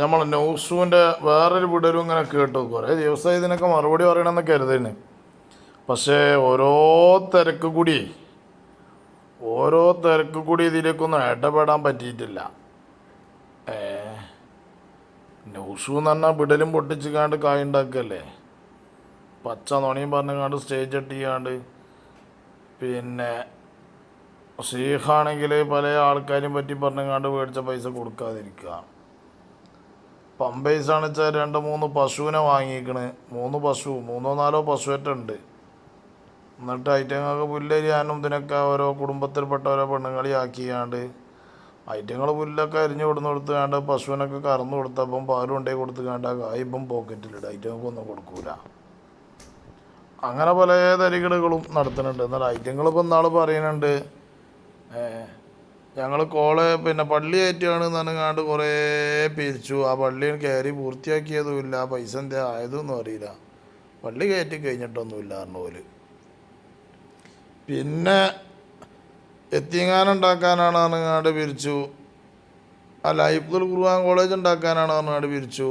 നമ്മൾ നൗസുവിന്റെ വേറൊരു വിടരും ഇങ്ങനെ കേട്ടു. കുറേ ദിവസമായി ഇതിനൊക്കെ മറുപടി പറയണമെന്ന് കരുതേന് പക്ഷേ ഓരോ തിരക്ക് കൂടി ഓരോ തിരക്ക് കൂടി ഇതിലേക്കൊന്നും ഇടപെടാൻ പറ്റിയിട്ടില്ല. ഏ നൗസു എന്ന് പറഞ്ഞാൽ വിടലും പൊട്ടിച്ച് കാണ്ട് കായ ഉണ്ടാക്കല്ലേ? പച്ച നുണയും പറഞ്ഞുകാണ്ട് സ്റ്റേജ് അട്ടിക്കാണ്ട് പിന്നെ ഷെയ്ഖാണെങ്കിൽ പല ആൾക്കാരും പറ്റി പറഞ്ഞങ്ങാണ്ട് മേടിച്ച പൈസ കൊടുക്കാതിരിക്കുക. പമ്പൈസാണ് വെച്ചാൽ രണ്ട് മൂന്ന് പശുവിനെ വാങ്ങിക്കണ്. മൂന്ന് പശു മൂന്നോ നാലോ പശുവറ്റുണ്ട്. എന്നിട്ട് ഐറ്റങ്ങൾക്ക് പുല്ലരിയാനും ഇതിനൊക്കെ ഓരോ കുടുംബത്തിൽപ്പെട്ട ഓരോ പെണ്ണുങ്ങളി ആക്കിയാണ്ട് ഐറ്റങ്ങൾ പുല്ലൊക്കെ അരിഞ്ഞു കൊടുന്ന് കൊടുത്തുകാണ്ട് പശുവിനൊക്കെ കറന്നു കൊടുത്തപ്പം പാലും ഉണ്ടേ കൊടുത്തുകാണ്ട് ആ കായിപ്പം പോക്കറ്റിലിടും ഐറ്റങ്ങൾക്കൊന്നും കൊടുക്കൂല. അങ്ങനെ പല തരികടകളും നടത്തുന്നുണ്ട്. എന്നാൽ ഐറ്റങ്ങളിപ്പോൾ നാൾ പറയുന്നുണ്ട് ഞങ്ങൾ കോൾ പിന്നെ പള്ളി ആയിട്ടാണ് നനങ്ങാണ്ട് കുറേ പിരിച്ചു. ആ പള്ളി കയറി പൂർത്തിയാക്കിയതുമില്ല. പൈസ എന്താ ആയതൊന്നും അറിയില്ല. പള്ളി കയറ്റി കഴിഞ്ഞിട്ടൊന്നുമില്ല പറഞ്ഞു പിന്നെ എത്തിങ്ങാനുണ്ടാക്കാനാണ് പറഞ്ഞങ്ങാണ്ട് പിരിച്ചു. ആ ഹിഫ്ദുൽ ഖുർആൻ കോളേജ് ഉണ്ടാക്കാനാണ് അറിഞ്ഞാണ്ട് പിരിച്ചു.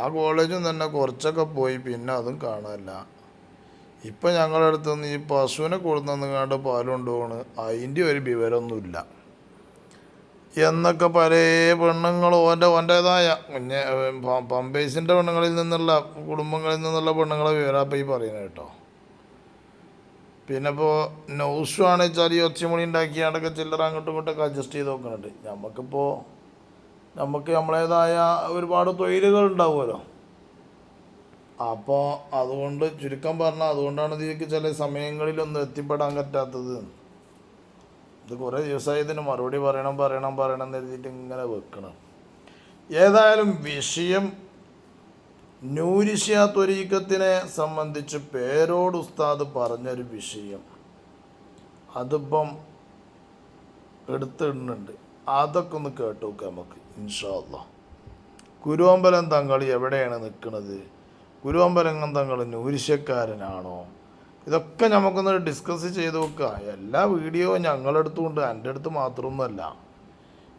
ആ കോളേജും തന്നെ കുറച്ചൊക്കെ പോയി. പിന്നെ അതും കാണാനില്ല. ഇപ്പം ഞങ്ങളുടെ അടുത്ത് നിന്ന് ഈ പശുവിനെ കൊടുത്തുകൊണ്ട് പാൽ കൊണ്ടുപോണ് അതിന്റെ ഒരു വിവരമൊന്നുമില്ല. എന്നൊക്കെ പല പെണ്ണുങ്ങൾ ഓന്റെ ഓന്റേതായ പിന്നെ പമ്പേഴ്സിന്റെ പെണ്ണുങ്ങളിൽ നിന്നുള്ള കുടുംബങ്ങളിൽ നിന്നുള്ള പെണ്ണുങ്ങളെ വിവരപ്പം ഈ പറയുന്നത് കേട്ടോ. പിന്നെ ഇപ്പോൾ നൗസു ആണ് വെച്ചാൽ ഈ ഉണ്ടാക്കി ഉണ്ടാക്കിയാണ്ടൊക്കെ ചില്ലറ അങ്ങോട്ടും ഇങ്ങോട്ടൊക്കെ അഡ്ജസ്റ്റ് ചെയ്ത് നോക്കുന്നുണ്ട് നമുക്കിപ്പോൾ നമുക്ക് നമ്മളേതായ ഒരുപാട് തൊഴിലുകൾ ഉണ്ടാവുമല്ലോ. അപ്പോൾ അതുകൊണ്ട് ചുരുക്കം പറഞ്ഞാൽ അതുകൊണ്ടാണ് ഇതിലേക്ക് ചില സമയങ്ങളിലൊന്നും എത്തിപ്പെടാൻ പറ്റാത്തത്. ഇത് കുറേ ദിവസമായി ഇതിന് മറുപടി പറയണം പറയണം പറയണം എന്ന് എഴുതിയിട്ട് ഇങ്ങനെ വെക്കണം. ഏതായാലും വിഷയം നൂരിഷ്യ ത്വരീക്കത്തിനെ സംബന്ധിച്ച് പേരോട് ഉസ്താദ് പറഞ്ഞൊരു വിഷയം. അതിപ്പം എടുത്തിടുന്നുണ്ട്. അതൊക്കെ ഒന്ന് കേട്ടു നമുക്ക് ഇൻഷാല്ല കുരുവമ്പലം തങ്ങൾ എവിടെയാണ് നിൽക്കുന്നത്? കുരുവമ്പലം തങ്ങൾ നൂരിശക്കാരനാണോ? ഇതൊക്കെ നമുക്കൊന്ന് ഡിസ്കസ് ചെയ്ത് നോക്കുക എല്ലാ വീഡിയോയും ഞങ്ങളെടുത്തുകൊണ്ട് എന്റെ അടുത്ത് മാത്രമൊന്നുമല്ല.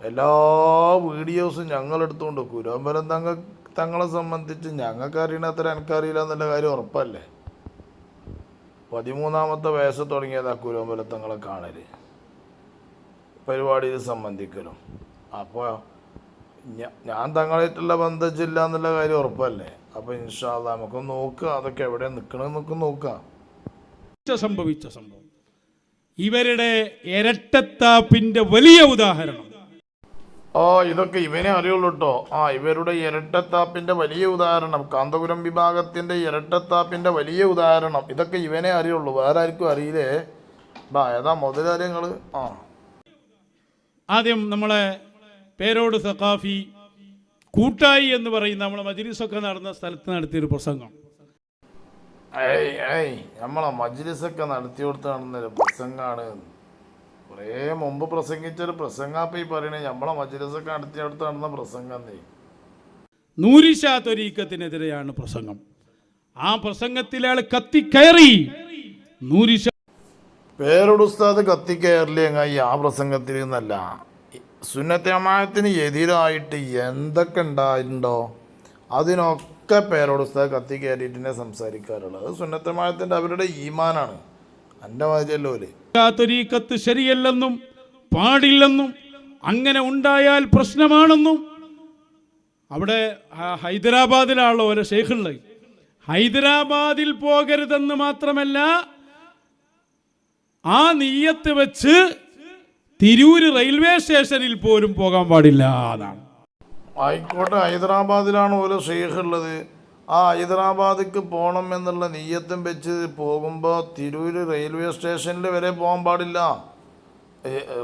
എല്ലാ വീഡിയോസും ഞങ്ങളെടുത്തുകൊണ്ട് ഗുരുവമ്പരം തങ്ങൾ തങ്ങളെ സംബന്ധിച്ച് ഞങ്ങൾക്ക് അറിയണത്ര എനിക്കറിയില്ല എന്നുള്ള കാര്യം ഉറപ്പല്ലേ? പതിമൂന്നാമത്തെ വയസ്സ് തുടങ്ങിയതാ കുരുവമ്പലം തങ്ങളെ കാണൽ പരിപാടിയിൽ സംബന്ധിക്കലും. അപ്പോൾ ഞാൻ തങ്ങളായിട്ടുള്ള ബന്ധമില്ല എന്നുള്ള കാര്യം ഉറപ്പല്ലേ? അപ്പോൾ ഇൻഷാല്ല നമുക്ക് നോക്കുക അതൊക്കെ എവിടെ നിൽക്കണമെന്നൊക്കെ നോക്കാം. സംഭവിച്ച സംഭവം. ഇവരുടെ ഇരട്ടത്താപ്പിന്റെ വലിയ ഉദാഹരണം. ഓ ഇതൊക്കെ ഇവനെ അറിയുള്ളൂ കേട്ടോ ആ ഇവരുടെ ഇരട്ടത്താപ്പിന്റെ വലിയ ഉദാഹരണം കാന്തപുരം വിഭാഗത്തിന്റെ ഇരട്ടത്താപ്പിന്റെ വലിയ ഉദാഹരണം ഇതൊക്കെ ഇവനെ അറിയുള്ളൂ. വേറെ ആർക്കും അറിയില്ലേ? ബാ ഏതാ മുതലാളികൾ ആ. ആദ്യം നമ്മളെ പേരോട് സഖാഫി കൂട്ടായി എന്ന് പറയുന്ന നമ്മളെ മജിലിസൊക്കെ നടന്ന സ്ഥലത്ത് നടത്തിയൊരു പ്രസംഗം. ഏയ് ഏയ് നമ്മളെ മജ്ലിസൊക്കെ നടത്തി കൊടുത്ത് നടന്നൊരു പ്രസംഗമാണ് കുറേ മുമ്പ് പ്രസംഗിച്ചൊരു പ്രസംഗാപ്പ ഈ പറയണേ നമ്മളെ മജ്ലിസൊക്കെ നടത്തി കൊടുത്ത് നടന്ന പ്രസംഗം നീ നൂരിഷ തൊരീക്കത്തിനെതിരെയാണ് പ്രസംഗം. ആ പ്രസംഗത്തിൽ അയാൾ കത്തിക്കയറി നൂരിഷ പേരോട് ഉസ്താദ് കത്തിക്കയറില്ലേ ആ പ്രസംഗത്തിൽ നിന്നല്ല സുന്നത്തമായത്തിന് എതിരായിട്ട് എന്തൊക്കെ ഉണ്ടായിട്ടുണ്ടോ അതിനൊക്കെ പേരോട് ഉസ്താദ് തന്നെ സംസാരിക്കാറുള്ളത്. അത് സുന്നത്തമായത്തിന്റെ അവരുടെ ഈമാനാണ്. എന്റെ മാതിരിയല്ലോ ഓൽ. ത്വരീക്കത്ത് ശരിയല്ലെന്നും പാടില്ലെന്നും അങ്ങനെ ഉണ്ടായാൽ പ്രശ്നമാണെന്നും അവിടെ ഹൈദരാബാദിലാണല്ലോ ഓരോ ഷെയ്ഖുള്ളത് ഹൈദരാബാദിൽ പോകരുതെന്ന് മാത്രമല്ല ആ നീയത്ത് വെച്ച് തിരൂര് റെയിൽവേ സ്റ്റേഷനിൽ പോലും പോകാൻ പാടില്ല അതാണ് ആയിക്കോട്ടെ ഹൈദരാബാദിലാണ് ഓരോ ഷെയ്ഖ് ഉള്ളത് ആ ഹൈദരാബാദിക്ക് പോകണം എന്നുള്ള നീയത്തും വെച്ച് പോകുമ്പോൾ തിരൂര് റെയിൽവേ സ്റ്റേഷനിൽ വരെ പോകാൻ പാടില്ല.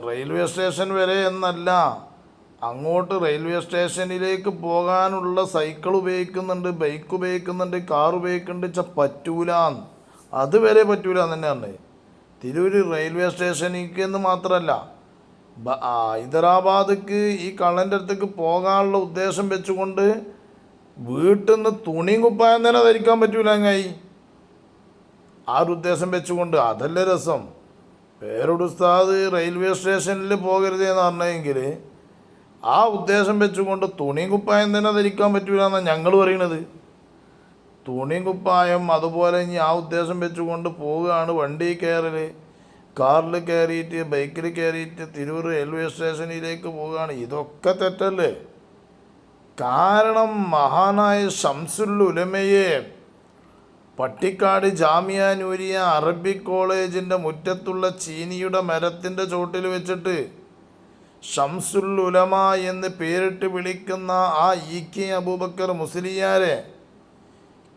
റെയിൽവേ സ്റ്റേഷൻ വരെ എന്നല്ല അങ്ങോട്ട് റെയിൽവേ സ്റ്റേഷനിലേക്ക് പോകാനുള്ള സൈക്കിൾ ഉപയോഗിക്കുന്നുണ്ട് ബൈക്ക് ഉപയോഗിക്കുന്നുണ്ട് കാർ ഉപയോഗിക്കുന്നുണ്ട് വെച്ചാൽ പറ്റൂലാന്ന്. അതുവരെ പറ്റൂല എന്ന് തന്നെയാണ് തിരൂര് റെയിൽവേ സ്റ്റേഷനിലേക്ക് എന്ന് മാത്രമല്ല ഹൈദരാബാദിക്ക് ഈ കള്ളന്റെ അടുത്തേക്ക് പോകാനുള്ള ഉദ്ദേശം വെച്ചുകൊണ്ട് വീട്ടിൽ നിന്ന് തുണിയും കുപ്പായം തന്നെ ധരിക്കാൻ പറ്റൂല അങ്ങായി. ആ ഒരു ഉദ്ദേശം വെച്ചുകൊണ്ട് അതല്ലേ രസം. പേരൊടുസ്താദ് റെയിൽവേ സ്റ്റേഷനിൽ പോകരുത് എന്ന് പറഞ്ഞെങ്കിൽ ആ ഉദ്ദേശം വെച്ചുകൊണ്ട് തുണിയും കുപ്പായം തന്നെ ധരിക്കാൻ പറ്റൂല എന്നാണ് ഞങ്ങൾ പറയണത്. തുണിയും കുപ്പായം അതുപോലെ ഇനി ആ ഉദ്ദേശം വെച്ചുകൊണ്ട് പോവുകയാണ് വണ്ടി കയറൽ കാറിൽ കയറിയിട്ട് ബൈക്കിൽ കയറിയിട്ട് തിരൂർ റെയിൽവേ സ്റ്റേഷനിലേക്ക് പോവുകയാണ്. ഇതൊക്കെ തെറ്റല്ലേ? കാരണം മഹാനായ ഷംസുൽ ഉലമയെ പട്ടിക്കാട് ജാമിയ നൂരിയ അറബിക് കോളേജിന്റെ മുറ്റത്തുള്ള ചീനിയുടെ മരത്തിന്റെ ചോട്ടിൽ വെച്ചിട്ട് ഷംസുൽ ഉലമ എന്ന് പേരിട്ട് വിളിക്കുന്ന ആ ഇ കെ അബൂബക്കർ മുസ്ലിയാരെ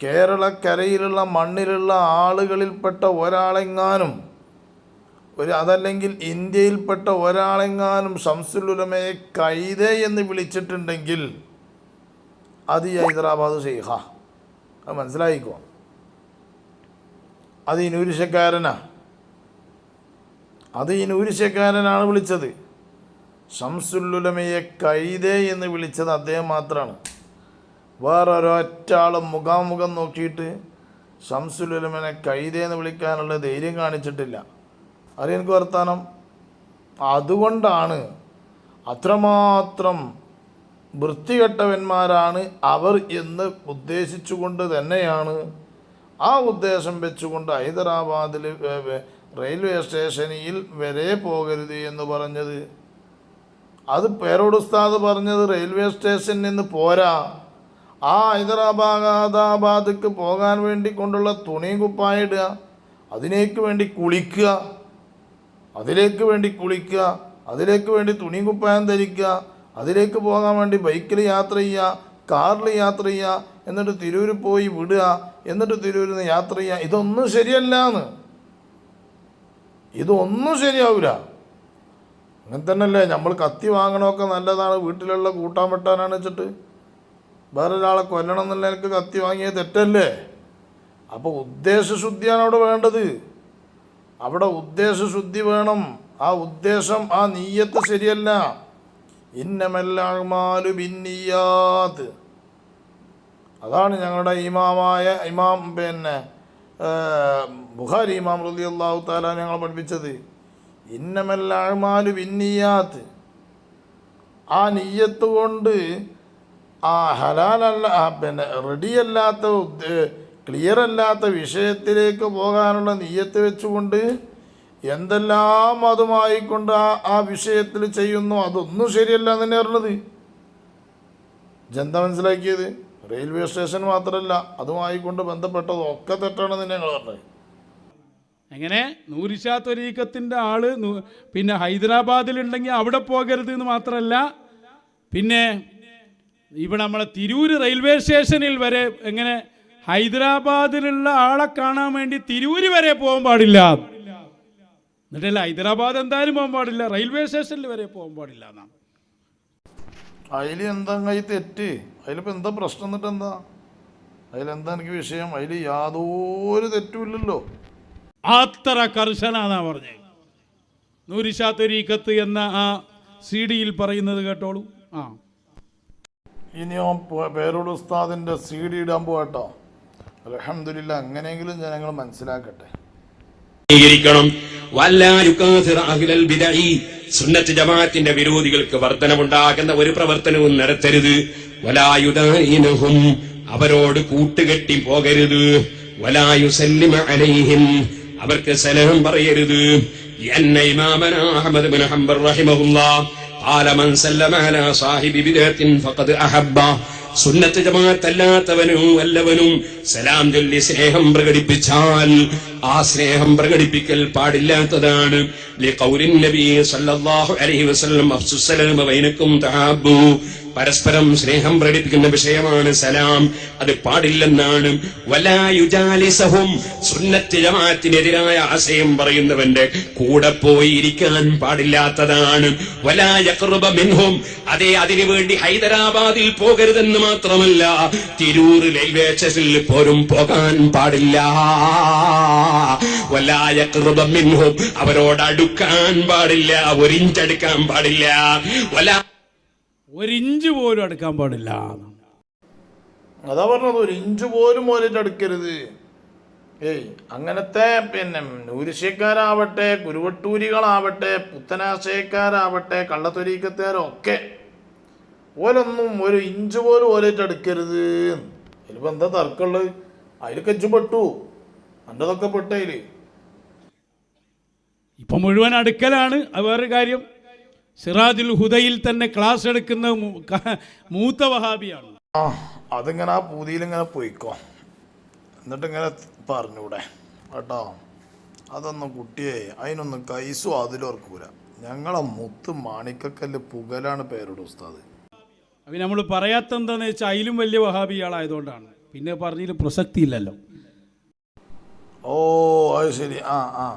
കേരളക്കരയിലുള്ള മണ്ണിലുള്ള ആളുകളിൽപ്പെട്ട ഒരാളെങ്ങാനും ഒരു അതല്ലെങ്കിൽ ഇന്ത്യയിൽപ്പെട്ട ഒരാളെങ്ങാനും ഷംസുൽ ഉലമയെ കൈതേ എന്ന് വിളിച്ചിട്ടുണ്ടെങ്കിൽ അത് ഈ ഹൈദരാബാദ് ഷെയ്ഖ അത് മനസ്സിലായിക്കോ? അത് ഈ നൂരിശക്കാരനാ. അത് ഈ നൂരിശക്കാരനാണ് വിളിച്ചത്. ഷംസുല്ലുലമയെ കൈതേ എന്ന് വിളിച്ചത് അദ്ദേഹം മാത്രമാണ് വേറെ മുഖാമുഖം നോക്കിയിട്ട് ഷംസുലുലമനെ കൈതേ എന്ന് വിളിക്കാനുള്ള ധൈര്യം കാണിച്ചിട്ടില്ല. അറിയാൻ വർത്താനം? അതുകൊണ്ടാണ് അത്രമാത്രം വൃത്തികെട്ടവന്മാരാണ് അവർ എന്ന് ഉദ്ദേശിച്ചുകൊണ്ട് തന്നെയാണ് ആ ഉദ്ദേശം വെച്ചുകൊണ്ട് ഹൈദരാബാദിൽ റെയിൽവേ സ്റ്റേഷനിൽ വരെ പോകരുത് എന്ന് പറഞ്ഞത്. അത് പേരോടുസ്താദ് പറഞ്ഞത് റെയിൽവേ സ്റ്റേഷനിൽ നിന്ന് പോരാ. ആ ഹൈദരാബാദാബാദിക്ക് പോകാൻ വേണ്ടി കൊണ്ടുള്ള തുണി കുപ്പായിടുക അതിനേക്ക് വേണ്ടി കുളിക്കുക. അതിലേക്ക് വേണ്ടി കുളിക്കുക അതിലേക്ക് വേണ്ടി തുണി കുപ്പായം ധരിക്കുക അതിലേക്ക് പോകാൻ വേണ്ടി ബൈക്കിൽ യാത്ര ചെയ്യുക കാറിൽ യാത്ര ചെയ്യുക എന്നിട്ട് തിരൂർ പോയി വിടുക എന്നിട്ട് തിരൂരിൽ നിന്ന് യാത്ര ചെയ്യുക ഇതൊന്നും ശരിയല്ല എന്ന് ഇതൊന്നും ശരിയാവില്ല അങ്ങനെ തന്നെയല്ലേ നമ്മൾ കത്തി വാങ്ങണമൊക്കെ നല്ലതാണ് വീട്ടിലുള്ള കൂട്ടാൻ വെട്ടാനാണ് വെച്ചിട്ട്. വേറൊരാളെ കൊല്ലണം എന്നുള്ള എനിക്ക് കത്തി വാങ്ങിയത് തെറ്റല്ലേ? അപ്പോൾ ഉദ്ദേശശുദ്ധിയാണ് അവിടെ വേണ്ടത്. അവിടെ ഉദ്ദേശശുദ്ധി വേണം. ആ ഉദ്ദേശം ആ നീയത്ത് ശരിയല്ല. ഇന്നമെല്ലാമാലു ബിന്നിയാത്ത്. അതാണ് ഞങ്ങളുടെ ഇമാമായ ഇമാം പിന്നെ ബുഹാരി ഇമാം റലി അള്ളാഹു താല ഞങ്ങൾ പഠിപ്പിച്ചത്. ഇന്നമെല്ലാമാലു ബിന്നിയാത്ത്. ആ നീയത്ത് കൊണ്ട് ആ ഹലാലല്ല പിന്നെ റെഡിയല്ലാത്ത ക്ലിയർ അല്ലാത്ത വിഷയത്തിലേക്ക് പോകാനുള്ള നീയത്ത് വെച്ചുകൊണ്ട് എന്തെല്ലാം അതുമായിക്കൊണ്ട് ആ ആ വിഷയത്തിൽ ചെയ്യുന്നു അതൊന്നും ശരിയല്ല എന്ന് തന്നെ പറഞ്ഞത് ജന്ത മനസ്സിലാക്കിയത്? റെയിൽവേ സ്റ്റേഷൻ മാത്രമല്ല അതുമായിക്കൊണ്ട് ബന്ധപ്പെട്ടതൊക്കെ തന്നെ ഞങ്ങൾ പറഞ്ഞത്. എങ്ങനെ? നൂരിഷാ ആൾ പിന്നെ ഹൈദരാബാദിലുണ്ടെങ്കിൽ അവിടെ പോകരുത് എന്ന് മാത്രമല്ല പിന്നെ ഇവിടെ നമ്മളെ തിരൂര് റെയിൽവേ സ്റ്റേഷനിൽ വരെ എങ്ങനെ ഹൈദരാബാദിലുള്ള ആളെ കാണാൻ വേണ്ടി തിരൂര് വരെ പോകാൻ പാടില്ല. എന്നിട്ടല്ല ഹൈദരാബാദ് എന്തായാലും പോകാൻ പാടില്ല റെയിൽവേ സ്റ്റേഷനിൽ വരെ പോകാൻ പാടില്ല എന്നാണ് അതിൽ എന്താ കൈ തെറ്റ്? അതിലിപ്പോൾ എന്താ പ്രശ്നം എന്നിട്ട് എന്താ? അതിലെന്താ എനിക്ക് വിഷയം? അതിൽ യാതൊരു തെറ്റുമില്ലല്ലോ അത്ര കർശനാന്നാ പറഞ്ഞത് നൂരിശാത്തൊരീക്കത്ത് എന്ന ആ സി ഡിയിൽ പറയുന്നത് കേട്ടോളൂ. ആ. ഇനിയോ പേരോട് ഉസ്താദിന്റെ സി ഡി ഇടാൻ പോകട്ടോ അലഹമില്ല അങ്ങനെയെങ്കിലും ജനങ്ങൾ മനസ്സിലാക്കട്ടെ അംഗീകരിക്കണം വല്ലായുക്കാസിർ അഹ്ലൽ ബിദഈ സുന്നത്ത് ജമാഅത്തിന്റെ വിരോധികൾക്ക് വർധനമുണ്ടാകുന്ന ഒരു പ്രവർത്തനവും നടത്തരുത് വലായുദായിനഹും അവരോട് കൂട്ടുകെട്ടി പോകരുത് വലായുസല്ലിമ അലൈഹിം അവർക്ക് സലാം പറയരുത് എന്ന ഇമാമന അഹ്മദ് ബിൻ ഹംബർ റഹിമഹുല്ലാ قال من سلم على صاحب بدعة فقد أحب സുന്നത്ത് ജമാത്തല്ലാത്തവനും വല്ലവനും സലാം ചൊല്ലി സ്നേഹം പ്രകടിപ്പിച്ചാൽ ആ സ്നേഹം പ്രകടിപ്പിക്കൽ പാടില്ലാത്തതാണ്. ലി ലിഖൗലിൻ നബി സല്ലല്ലാഹു അലൈഹി വസല്ലം അഫ്സു സലാമ ബൈനക്കും പരസ്പരം സ്നേഹം പ്രകടിപ്പിക്കുന്ന വിഷയമാണ് സലാം. അത് പാടില്ലെന്നാണ്. വലായുജാലിസഹും സുന്നത്ത് ആശയം പറയുന്നവന്റെ കൂടെ പോയിരിക്കാൻ പാടില്ലാത്തതാണ്. വലായഖ്റുബ മിൻഹും അതെ അതിനു വേണ്ടി ഹൈദരാബാദിൽ പോകരുതെന്ന് മാത്രമല്ല തിരൂർ റെയിൽവേ സ്റ്റേഷനിൽ പോരും പോകാൻ പാടില്ല. വലായഖ്റുബ മിൻഹും അവരോട് അടുക്കാൻ പാടില്ല ഒരിഞ്ചടുക്കാൻ പാടില്ല. വലാ ഒരിഞ്ച് പോലും അടുക്കാൻ പാടില്ല. അതാ പറഞ്ഞത് ഒരു ഇഞ്ച് പോലും മോലിട്ട് അടുക്കരുത് ഏയ് അങ്ങനത്തെ പിന്നെ നൂരിശ്യക്കാരാവട്ടെ ഗുരുവട്ടൂരികളാവട്ടെ പുത്തനാശയക്കാരാവട്ടെ കള്ളത്തൊരീക്കത്തേരൊക്കെ ഓലൊന്നും ഒരു ഇഞ്ച് പോലും ഓലേറ്റ് അടുക്കരുത് അതിലിപ്പോൾ എന്താ തർക്കമുള്ളത്? അതിൽ കെച്ചുപെട്ടു അന്റെതൊക്കെ പെട്ടതിൽ ഇപ്പൊ മുഴുവൻ അടുക്കലാണ്. അത് വേറൊരു കാര്യം. സിറാജുൽ ഹുദയിൽ തന്നെ ക്ലാസ് എടുക്കുന്ന മൂത്ത വഹാബിയാണ്. ആ അതിങ്ങനെ ആ പൂതിയിൽ ഇങ്ങനെ പോയിക്കോ. എന്നിട്ട് ഇങ്ങനെ പറഞ്ഞൂടെ. കേട്ടോ? അതൊന്നും കുട്ടിയെ അതിനൊന്നും കൈസും അതിലോർക്കൂല ഞങ്ങളെ മുത്ത് മാണിക്കക്കല്ല് പുകലാണ് പേരുടെ ഉസ്താദ്. അപ്പം നമ്മൾ പറയാത്ത എന്താന്ന് വെച്ചാൽ അതിലും വലിയ വഹാബി ആളായതുകൊണ്ടാണ് പിന്നെ പറഞ്ഞതിൽ പ്രസക്തി ഇല്ലല്ലോ ഓ അത് ശരി. ആ ആ.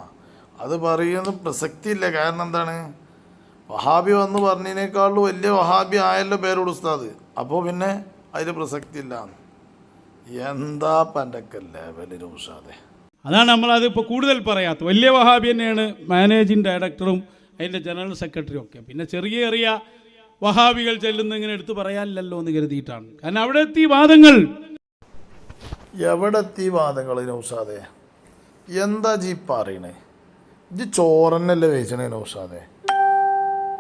അത് പറയുന്നത് പ്രസക്തി ഇല്ല കാരണം എന്താണ്? വഹാബി വന്ന് പറഞ്ഞതിനേക്കാളും വലിയ വഹാബി ആയല്ലോ പേരോട് ഉസ്താദ്. അപ്പോൾ പിന്നെ അതിൽ പ്രസക്തി ഇല്ല എന്താ പന്റെ വലിയ ഉഷാദെ. അതാണ് നമ്മളത് ഇപ്പോൾ കൂടുതൽ പറയാത്തത്. വലിയ വഹാബി തന്നെയാണ് മാനേജിങ് ഡയറക്ടറും അതിന്റെ ജനറൽ സെക്രട്ടറിയും ഒക്കെ. പിന്നെ ചെറിയ ചെറിയ വഹാബികൾ ചെല്ലുന്ന ഇങ്ങനെ എടുത്തു പറയാനില്ലല്ലോ എന്ന് കരുതിയിട്ടാണ്. കാരണം അവിടെ എത്തി വാദങ്ങൾ. എവിടെ എത്തി വാദങ്ങൾ നൗഷാദെ എന്താ ജീപ്പ് പറയണേ? ഇജ് ചോറന്നല്ലേ വേച്ചണേ നൗഷാദെ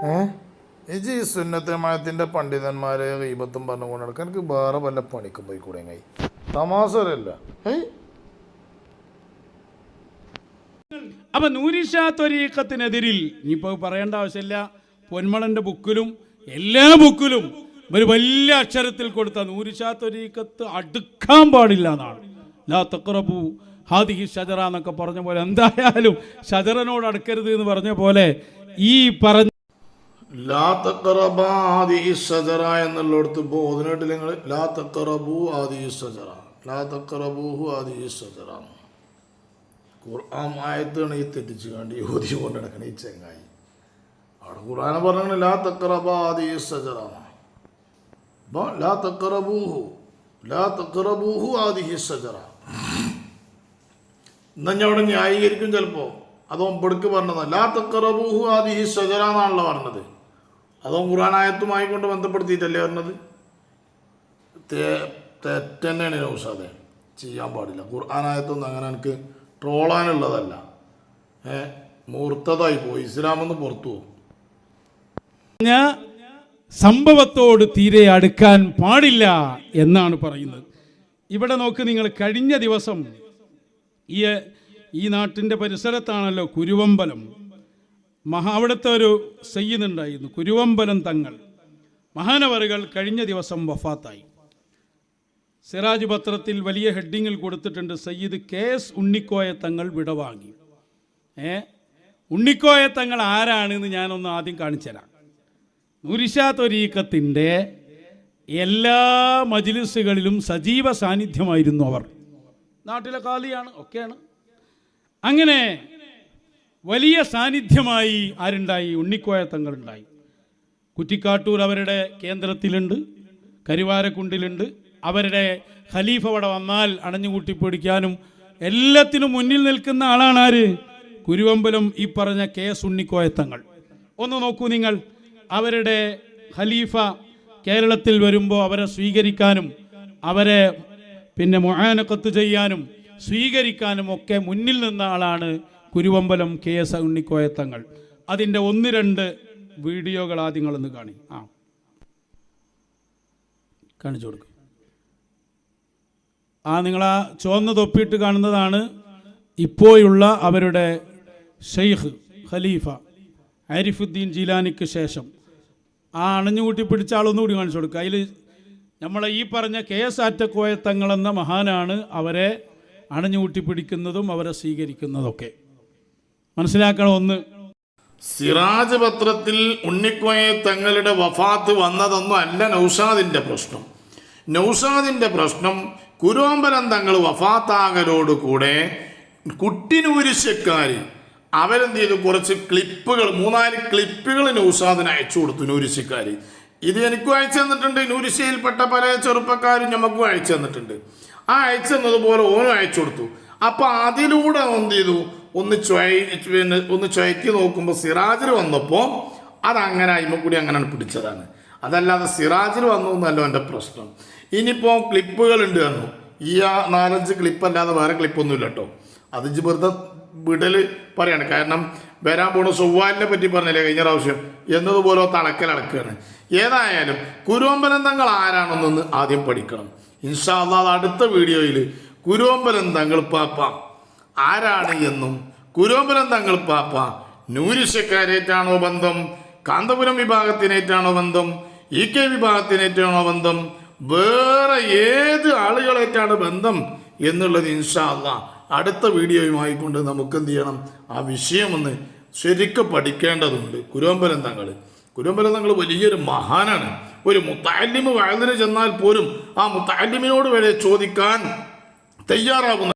ഇജ് ഈ സുന്നത്തമയത്തിന്റെ പണ്ഡിതന്മാരെ ഈപത്തും പറഞ്ഞുകൊണ്ട് നടക്കാൻ എനിക്ക് വേറെ വല്ല പണിക്കും പോയി കൂടെ കൈ തമാസരല്ല ഏയ് അപ്പൊ നൂരിഷാ ത്വരീക്കത്തിനെതിരിൽ ഇനിയിപ്പോൾ പറയേണ്ട ആവശ്യമില്ല. പൊന്മളന്റെ ബുക്കിലും എല്ലാ ബുക്കിലും ഒരു വലിയ അക്ഷരത്തിൽ കൊടുത്ത നൂരിഷാ ത്വരീക്കത്ത് അടുക്കാൻ പാടില്ല എന്നാണ്. ലാ തക്റബു ഹാദിഹി ഷജറ എന്നൊക്കെ പറഞ്ഞ പോലെ എന്തായാലും ഷജറനോട് അടുക്കരുത് എന്ന് പറഞ്ഞ പോലെ ഈ പറഞ്ഞ ഷജറ എന്നുള്ളിടത്ത് ബോധനായിട്ട് നിങ്ങൾ ലാ തക്കറബു ആദി സജറ. ലാ തക്കറബൂഹു ആദി സജറ. ഖുർആൻ ആയത്താണ് ഈ തെറ്റിച്ച് കണ്ട് യോധി കൊണ്ട് നടക്കണ ഈ ചെങ്ങായി. അവിടെ ഖുർആനെ പറഞ്ഞാണ് ലാ തക്കറബ ആദി സജറ. ലാ തക്കറബൂഹു ലാ തക്കറബൂഹു ആദി സജറ. എന്നാ ഞാൻ അവിടെ ന്യായീകരിക്കും ചിലപ്പോൾ അതോ പെടുക്ക് പറഞ്ഞത് ലാ തക്കറബൂഹു ആദി സജറ എന്നാണല്ലോ പറഞ്ഞത്. അതോ ഖുറാനായത്തുമായി കൊണ്ട് ബന്ധപ്പെടുത്തിയിട്ടല്ലേ പറഞ്ഞത് തേ- തെറ്റന്നെയാണ് നൗഷാദെ ചെയ്യാൻ പാടില്ല. ഖുർആാനായത്തൊന്നും അങ്ങനെ എനിക്ക് ട്രോളാനുള്ളതല്ല. ഏ മൂർത്തതായി പോയി. ഇസ്ലാമെന്ന് പുറത്തു സംഭവത്തോട് തീരെ അടുക്കാൻ പാടില്ല എന്നാണ് പറയുന്നത്. ഇവിടെ നോക്ക് നിങ്ങൾ കഴിഞ്ഞ ദിവസം ഈ ഈ നാട്ടിന്റെ പരിസരത്താണല്ലോ കുരുവമ്പലം. മഹാ അവിടുത്തെ ഒരു സയ്യിദുണ്ടായിരുന്നു കുരുവമ്പലം തങ്ങൾ. മഹാനവറുകൾ കഴിഞ്ഞ ദിവസം വഫാത്തായി. സിറാജ് പത്രത്തിൽ വലിയ ഹെഡിങ്ങിൽ കൊടുത്തിട്ടുണ്ട് സയ്യിദ് കെ എസ് ഉണ്ണിക്കോയ തങ്ങൾ വിടവാങ്ങി ഏ? ഉണ്ണിക്കോയ തങ്ങൾ ആരാണെന്ന് ഞാനൊന്ന് ആദ്യം കാണിച്ചുതരാം. നുരിഷാ തൊരീക്കത്തിന്റെ എല്ലാ മജിലിസുകളിലും സജീവ സാന്നിധ്യമായിരുന്നു അവർ. നാട്ടിലെ കാലിയാണ് ഒക്കെയാണ്. അങ്ങനെ വലിയ സാന്നിധ്യമായി ആരുണ്ടായി? ഉണ്ണിക്കോയ തങ്ങളുണ്ടായി. കുറ്റിക്കാട്ടൂർ അവരുടെ കേന്ദ്രത്തിലുണ്ട് കരുവാരക്കുണ്ടിലുണ്ട്. അവരുടെ ഖലീഫ അവിടെ വന്നാൽ അണഞ്ഞുകൂട്ടി പിടിക്കാനും എല്ലാത്തിനും മുന്നിൽ നിൽക്കുന്ന ആളാണ് ആര് കുരുവമ്പലം ഈ പറഞ്ഞ കെ എസ് ഉണ്ണിക്കോയത്തങ്ങൾ ഒന്ന് നോക്കൂ നിങ്ങൾ. അവരുടെ ഖലീഫ കേരളത്തിൽ വരുമ്പോൾ അവരെ സ്വീകരിക്കാനും അവരെ പിന്നെ മൊഹാനക്കത്ത് ചെയ്യാനും സ്വീകരിക്കാനും ഒക്കെ മുന്നിൽ നിന്ന ആളാണ് കുരുവമ്പലം കെ എസ് ഉണ്ണിക്കോയത്തങ്ങൾ അതിന്റെ ഒന്ന് രണ്ട് വീഡിയോകൾ ആദ്യം നിങ്ങളൊന്ന് കാണി. ആ. കാണിച്ചു കൊടുക്കും. ആ നിങ്ങൾ ആ ചുവന്ന തൊപ്പിയിട്ട് കാണുന്നതാണ് ഇപ്പോഴുള്ള അവരുടെ ഷെയ്ഖ് ഖലീഫ ആരിഫുദ്ദീൻ ജീലാനിക്ക് ശേഷം. ആ അണഞ്ഞുകൂട്ടി പിടിച്ച ആളൊന്നുകൂടി കാണിച്ചു കൊടുക്കുക അതിൽ നമ്മളെ ഈ പറഞ്ഞ കെ എസ് ആറ്റക്കോയത്തങ്ങളെന്ന മഹാനാണ് അവരെ അണഞ്ഞുകൂട്ടി പിടിക്കുന്നതും അവരെ സ്വീകരിക്കുന്നതൊക്കെ. മനസ്സിലാക്കണം ഒന്ന്. സിറാജ് പത്രത്തിൽ ഉണ്ണിക്കോയെ തങ്ങളുടെ വഫാത്ത് വന്നതൊന്നും അല്ല നൗഷാദിന്റെ പ്രശ്നം. നൗഷാദിന്റെ പ്രശ്നം കുരുവമ്പലം തങ്ങൾ വഫാത്താകലോടുകൂടെ കുട്ടിനൂരിശക്കാരി അവരെന്ത് ചെയ്തു? കുറച്ച് ക്ലിപ്പുകൾ മൂന്നാൽ ക്ലിപ്പുകൾ നൗഷാദിന് അയച്ചു കൊടുത്തു നൂരിശക്കാരി. ഇത് എനിക്കും അയച്ചു തന്നിട്ടുണ്ട്. നൂരിശയിൽപ്പെട്ട പല ചെറുപ്പക്കാരും നമുക്കും അയച്ചു തന്നിട്ടുണ്ട്. ആ അയച്ചു തന്നതുപോലെ ഓനും അയച്ചു കൊടുത്തു. അപ്പൊ അതിലൂടെ എന്ത് ചെയ്തു? ഒന്ന് ചൊയ പിന്നെ ഒന്ന് ചുയറ്റി നോക്കുമ്പോൾ സിറാജിൽ വന്നപ്പോൾ അതങ്ങനെ അയിമ കൂടി അങ്ങനെയാണ് പിടിച്ചതാണ്. അതല്ലാതെ സിറാജിൽ വന്നു എന്നല്ലോ എന്റെ പ്രശ്നം. ഇനിയിപ്പോൾ ക്ലിപ്പുകളുണ്ട് തന്നു ഈ ആ നാലഞ്ച് ക്ലിപ്പ് അല്ലാതെ വേറെ ക്ലിപ്പൊന്നും ഇല്ല കേട്ടോ അത് വെറുതെ വിടൽ പറയാണ്. കാരണം വരാൻ പോണ ചൊവ്വാലിനെ പറ്റി പറഞ്ഞില്ലേ കഴിഞ്ഞ പ്രാവശ്യം? എന്നതുപോലെ തളക്കലടക്കുകയാണ് ഏതായാലും കുരുവമ്പനന്തങ്ങൾ ആരാണെന്നൊന്ന് ആദ്യം പഠിക്കണം. ഇൻഷാ അള്ളാഹ് അടുത്ത വീഡിയോയിൽ കുരുവമ്പനന്തങ്ങൾ പാപ്പ. ആരാണ് എന്നും കുരോപുരം തങ്ങൾ പാപ്പ. നൂരിശക്കാരേറ്റാണോ ബന്ധം? കാന്തപുരം വിഭാഗത്തിനേറ്റാണോ ബന്ധം? ഇ കെ വിഭാഗത്തിനേറ്റാണോ ബന്ധം? വേറെ ഏത് ആളുകളേറ്റാണ് ബന്ധം എന്നുള്ളത് ഇൻഷാല്ല അടുത്ത വീഡിയോയുമായി കൊണ്ട് നമുക്ക് എന്ത് ചെയ്യണം? ആ വിഷയമൊന്ന് ശരിക്കും പഠിക്കേണ്ടതുണ്ട്. കുരുവമ്പരം തങ്ങൾ. കുരുവമ്പരം തങ്ങൾ വലിയൊരു മഹാനാണ്. ഒരു മുത്താലിമ് വയലിന് ചെന്നാൽ പോലും ആ മുത്താലിമിനോട് വരെ ചോദിക്കാൻ തയ്യാറാകുന്ന